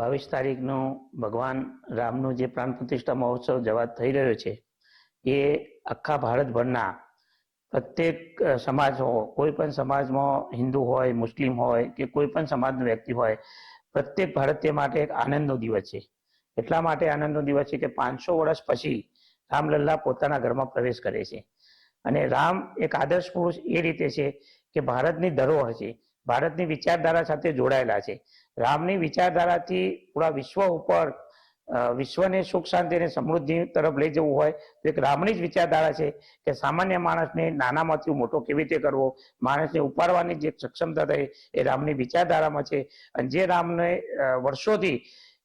બાવીસ તારીખનું ભગવાન રામનું જે પ્રાણ પ્રતિષ્ઠા મહોત્સવ જવા થઈ રહ્યો છે, એ આખા ભારતભરના પ્રત્યેક સમાજ કોઈ પણ સમાજમાં હિન્દુ હોય, મુસ્લિમ હોય કે કોઈ પણ સમાજનો વ્યક્તિ હોય, પ્રત્યેક ભારતીય માટે એક આનંદનો દિવસ છે. એટલા માટે આનંદનો દિવસ છે કે પાંચસો વર્ષ પછી રામલલ્લા પોતાના ઘરમાં પ્રવેશ કરે છે. અને રામ એક આદર્શ પુરુષ એ રીતે છે કે ભારતની ધરોહર છે. ભારતની વિચારધારા સાથે જોડાયેલા છે. રામની વિચારધારાથી પૂરા વિશ્વ ઉપર વિશ્વને સુખ, શાંતિ અને સમૃદ્ધિ તરફ લઈ જવું હોય તો એક રામની જ વિચારધારા છે કે સામાન્ય માણસને નાનામાંથી મોટો કેવી રીતે કરવો? માણસને ઉપાડવાની જે સક્ષમતા થઈ એ રામની વિચારધારામાં છે. અને જે રામને વર્ષોથી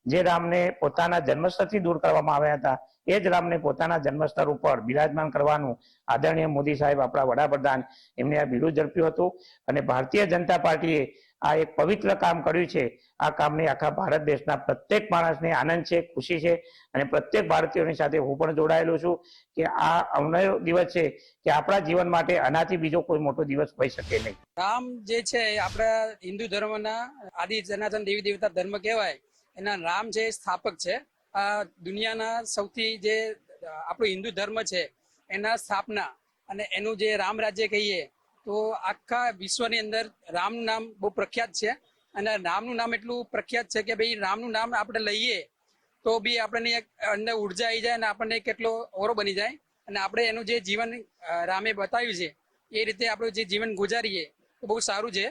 જે રામને પોતાના જન્મસ્થળથી દૂર કરવામાં આવ્યા હતા એ જ રામને પોતાના જન્મસ્થળ ઉપર બિરાજમાન કરવાનું આદરણીય મોદી સાહેબ આપણા વડાપ્રધાન એમને આ બિરુદ ઝડપ્યું હતું. અને ભારતીય જનતા પાર્ટીએ આ એક પવિત્ર કામ કર્યું છે. આ કામની આખા ભારત દેશના પ્રત્યેક માણસને આનંદ છે, ખુશી છે. અને પ્રત્યેક ભારતીયોની સાથે હું પણ જોડાયેલો છું કે આ અવનયો દિવસ છે કે આપણા જીવન માટે આનાથી બીજો કોઈ મોટો દિવસ હોઈ શકે નહીં. રામ જે છે આપણા હિન્દુ ધર્મના આદિ જનાતન દેવી દેવતા ધર્મ કહેવાય. એના રામ છે સ્થાપક છે આ દુનિયાના સૌથી જે આપણું હિન્દુ ધર્મ છે, એના સ્થાપના અને એનું જે રામ રાજ્ય કહીએ, તો આખા વિશ્વની અંદર રામનું નામ બહુ પ્રખ્યાત છે. અને રામનું નામ એટલું પ્રખ્યાત છે કે ભાઈ રામનું નામ આપણે લઈએ, તો બી આપણને એક અંદર ઊર્જા આવી જાય અને આપણને કેટલો ઓરો બની જાય. અને આપણે એનું જે જીવન રામે બતાવ્યું છે, એ રીતે આપણું જે જીવન ગુજારીએ, તો બહુ સારું છે.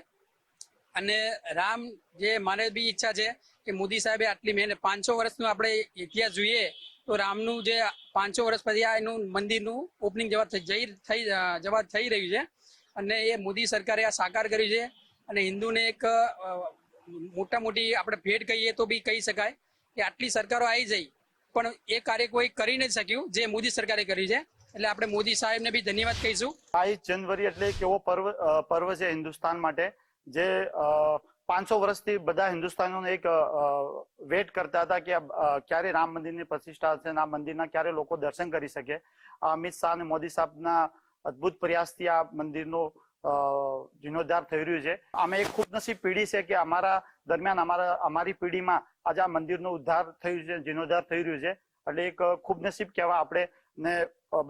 અને રામ જે મારે બી ઈચ્છા છે કે મોદી સાહેબે આટલી મહેનત પાંચસો વર્ષનું આપણે ઇતિહાસ જોઈએ, તો રામનું જે પાંચસો વર્ષ પછી આ એનું મંદિરનું ઓપનિંગ જવા જઈ થઈ જવા થઈ રહ્યું છે. અને એ મોદી સરકારે આ સાકાર કર્યું છે. અને હિન્દુને એક મોટા મોટી આપણે ભેટ કહીએ તો બી કહી શકાય કે આટલી સરકારો આવી જઈ. પણ એ કાર્ય કોઈ કરી નથી શક્યું, જે મોદી સરકારે કર્યું છે. એટલે આપણે મોદી સાહેબને બી ધન્યવાદ કહીશું. બાવીસ જનવરી એટલે એક એવો પર્વ પર્વ છે હિન્દુસ્તાન માટે, જે પાંચસો વર્ષથી બધા હિન્દુસ્તાનીઓને એક વેટ કરતા હતા કે ક્યારે રામ મંદિરની પ્રતિષ્ઠા થશે આ મંદિરના ક્યારે લોકો દર્શન કરી શકે. અમિત શાહ અને મોદી સાહેબના અદભુત પ્રયાસથી આ મંદિરનો જીર્ણોદ્ધાર થઈ રહ્યું છે. અમે એક ખુબનસીબ પેઢી છે કે અમારા દરમિયાન અમારા, અમારી પેઢીમાં આજે આ મંદિરનો ઉદ્ધાર થયું છે, જીર્ણોદ્ધાર થઈ રહ્યું છે. એટલે એક ખુબનસીબ કહેવા આપણે ને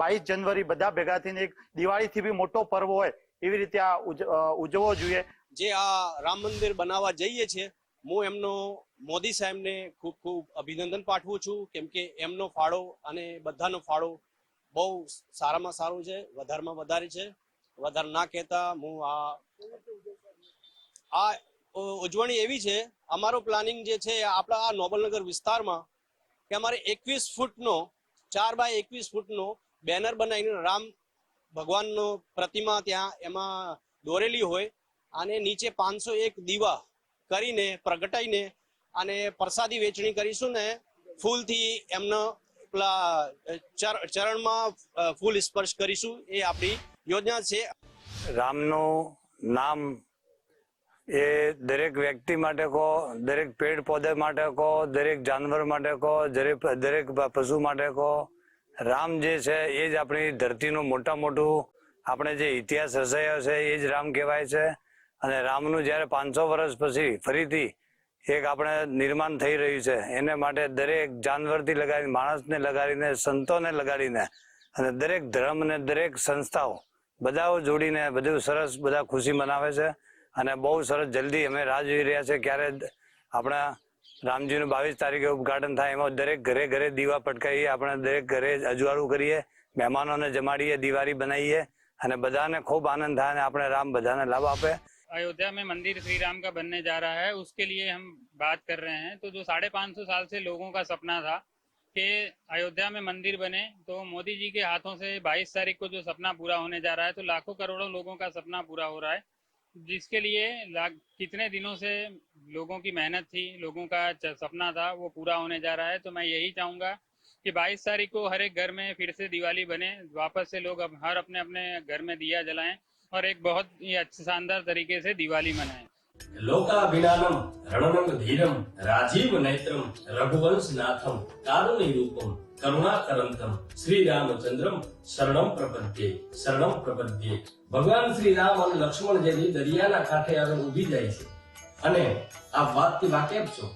બાવીસ જનવરી બધા ભેગા થઈને એક દિવાળીથી બી મોટો પર્વ હોય એવી રીતે આ ઉજવવો જોઈએ. જે આ રામ મંદિર બનાવવા જઈએ છીએ, હું એમનો મોદી સાહેબને ખૂબ ખૂબ અભિનંદન પાઠવું છું, કેમ કે એમનો ફાળો અને બધાનો ફાળો બહુ સારામાં સારો છે, વધારેમાં વધારે છે. વધારે ના કહેતા હું આ આ ઉજવણી એવી છે, અમારો પ્લાનિંગ જે છે, આપણા આ નોબલનગર વિસ્તારમાં કે અમારે એકવીસ ફૂટનો, ચાર બાય એકવીસ ફૂટનો બેનર બનાવીને રામ ભગવાનનો પ્રતિમા ત્યાં એમાં દોરેલી હોય અને નીચે પાંચસો એક દીવા કરીને પ્રગટાઈને અને પ્રસાદી વેચણી કરીશું ને ફૂલથી એમનો પેલા ચરણમાં ફૂલ સ્પર્શ કરીશું. એ આપણી યોજના છે. રામનું નામ એ દરેક વ્યક્તિ માટે કહો, દરેક પેડ પૌધે માટે કહો, દરેક જાનવર માટે કહો, દરેક દરેક પશુ માટે કહો, રામ જે છે એ જ આપણી ધરતીનું મોટા મોટું આપણે જે ઇતિહાસ રચાયો છે એ જ રામ કહેવાય છે. અને રામનું જ્યારે પાંચસો વર્ષ પછી ફરીથી એક આપણે નિર્માણ થઈ રહ્યું છે, એને માટે દરેક જાનવરથી લગાડીને માણસને લગાડીને, સંતોને લગાડીને અને દરેક ધર્મ અને દરેક સંસ્થાઓ બધાઓ જોડીને બધું સરસ બધા ખુશી મનાવે છે અને બહુ સરસ જલ્દી અમે રાહ જોઈ રહ્યા છે ક્યારે આપણા રામજીનું બાવીસ તારીખે ઉદઘાટન થાય, એમાં દરેક ઘરે ઘરે દીવા પટકાવીએ આપણે દરેક ઘરે અજવાળું કરીએ, મહેમાનોને જમાડીએ, દિવાળી બનાવીએ અને બધાને ખૂબ આનંદ થાય અને આપણે રામ બધાને લાભ આપે. अयोध्या में मंदिर श्री राम का बनने जा रहा है, उसके लिए हम बात कर रहे हैं। तो जो साढ़े पाँच सौ साल से लोगों का सपना था कि अयोध्या में मंदिर बने तो मोदी जी के हाथों से 22 तारीख को जो सपना पूरा होने जा रहा है तो लाखों करोड़ों लोगों का सपना पूरा हो रहा है, जिसके लिए कितने दिनों से लोगों की मेहनत थी, लोगों का सपना था, वो पूरा होने जा रहा है। तो मैं यही चाहूँगा कि 22 तारीख को हर एक घर में फिर से दिवाली बने, वापस से लोग अब हर अपने अपने घर में दिया जलाएँ और एक बहुत ही शानदार तरीके से दिवाली मनाए। લોકાભિનાનમ રણનંગ ધીરમ રાજીવ નૈત્રમ રઘુવંશ નાથમ કારુણી રૂપમ કરુણાકરંતમ શ્રી રામચંદ્રમ શરણમ પ્રપદ્યે શરણમ પ્રપદ્યે ભગવાન શ્રી રામ અને લક્ષ્મણ જેવી દરિયાના કાંઠે હવે ઊભી જાય છે। અને આ વાતથી વાકેફ છો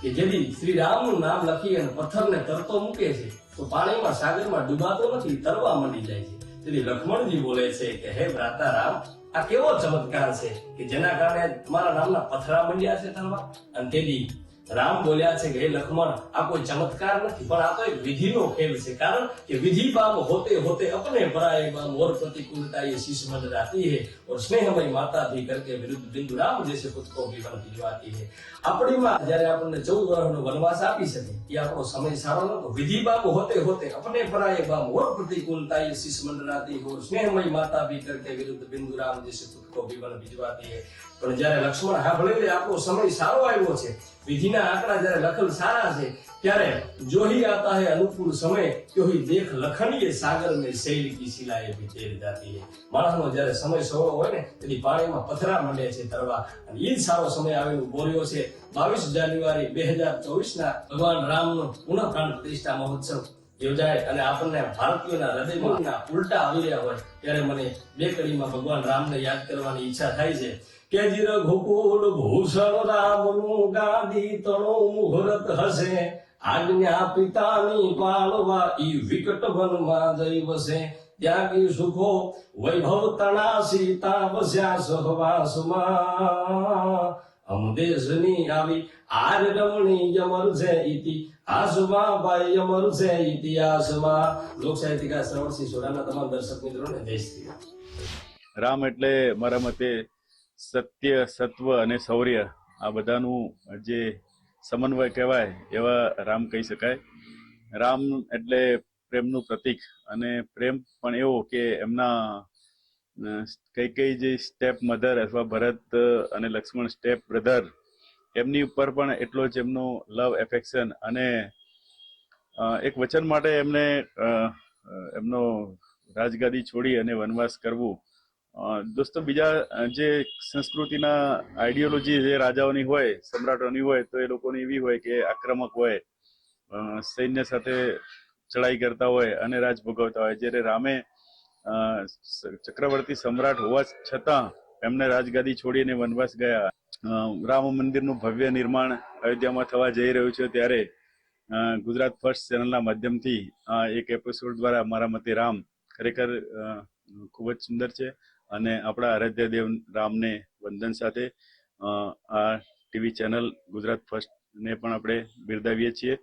કે જેથી શ્રી રામનું નામ લખી અને પથ્થરને તરતો મૂકે છે, તો પાણીમાં, સાગરમાં ડૂબાતો નથી, તરવા મળી જાય છે। તેથી લક્ષ્મણજી બોલે છે કે, હે ભ્રાતા રામ આ કેવો ચમત્કાર છે કે જેના કારણે તમારા નામના પથરા મંડ્યા છે તરવા? અને તેથી રામ બોલ્યા છે કે હે લક્ષ્મણ આ કોઈ ચમત્કાર નથી પણ આ તો એક વિધિનો ખેલ છે કારણ કે વિધિ બામ હોતે હોતે अपने पराये बाम और प्रतिकूलता ये शीश मंडराती है और स्नेहमय माता भी करके विरुद्ध बिंदु राम जैसे पुत्र को भी वन भिजवाती है આપણી માં જયારે આપણને ચૌદ વર્ષનો વનવાસ આપી શકે એ આપણો સમય સારો નતો વિધિ બામ હોતે હોતે अपने पराये बाम और प्रतिकूलता ये शीश मंडराती है और स्नेहमय माता भी करके विरुद्ध बिंदु राम जैसे पुत्र को भी वन भिजवाती है પણ જયારે લક્ષ્મણ હા ભલે લે આપણો સમય સારો આવ્યો છે વિધિના આંકડા જ્યારે લખન સારા છે, ત્યારે જોહી આતા હે અનુકૂળ સમય ત્યોહી દેખ લખનીએ સાગર ને શૈલી કી શિલાએ ભી તેર જાતી હે. માણસનો જ્યારે સમય સવળો હોય ને તેથી પાણીમાં પથરા માંડે છે તરવા. અને ઈ સારો સમય આવેલું બોલ્યો છે. બાવીસ જાન્યુઆરી બે હજાર ચોવીસ ના ભગવાન રામ નો પુનઃ પ્રાણ પ્રતિષ્ઠા મહોત્સવ. યોજાય અને આપણને ભારતીયોના હૃદયમાં ઉલટા આવેલા હોય, ત્યારે મને બે કડીમાં ભગવાન રામને યાદ કરવાની ઈચ્છા થાય છે. કે જી ભૂષણ રામનું ગાદી તણો મુહૂર્ત હશે. આજ્ઞા પિતાની પાળવા ઈ વિકટ વનમાં જઈ વસે ત્યાગી સુખો વૈભવ તણા સીતા વસ્યા સહવાસમાં. હમ દેશની આવી આર રમણી યમર છે ઇતિ આસમા ભાઈ યમર છે ઇતિહાસમાં લોક સાહિત્યકાર શ્રવણસિંહ સોડાના તમામ દર્શક મિત્રોને જય શ્રી રામ એટલે મારા મતે સત્ય, સત્વ અને શૌર્ય આ બધાનું જે સમન્વય કહેવાય એવા રામ કહી શકાય. રામ એટલે પ્રેમનું પ્રતીક અને પ્રેમ પણ એવો કે એમના કઈ કઈ જે સ્ટેપ મધર અથવા ભરત અને લક્ષ્મણ સ્ટેપ બ્રધર એમની ઉપર પણ એટલો જ એમનો લવ, એફેક્શન અને એક વચન માટે એમને એમનો રાજગાદી છોડી અને વનવાસ કરવું દોસ્તો, બીજા જે સંસ્કૃતિના આઈડિયોલોજી જે રાજાઓની હોય, સમ્રાટોની હોય, તો એ લોકોની એવી હોય કે આક્રમક હોય સૈન્ય સાથે ચડાઈ કરતા હોય અને રાજ ભોગવતા હોય. જ્યારે રામે ચક્રવર્તી સમ્રાટ હોવા છતાં એમને રાજગાદી છોડીને વનવાસ ગયા. રામ મંદિરનું ભવ્ય નિર્માણ અયોધ્યામાં થવા જઈ રહ્યું છે ત્યારે ગુજરાત ફર્સ્ટ ચેનલના માધ્યમથી એક એપિસોડ દ્વારા મારા મતે રામ ખરેખર ખૂબ જ સુંદર છે. અને આપણા આરાધ્ય દેવ રામને વંદન સાથે આ ટીવી ચેનલ ગુજરાત ફર્સ્ટ ને પણ આપણે બિરદાવીએ છીએ.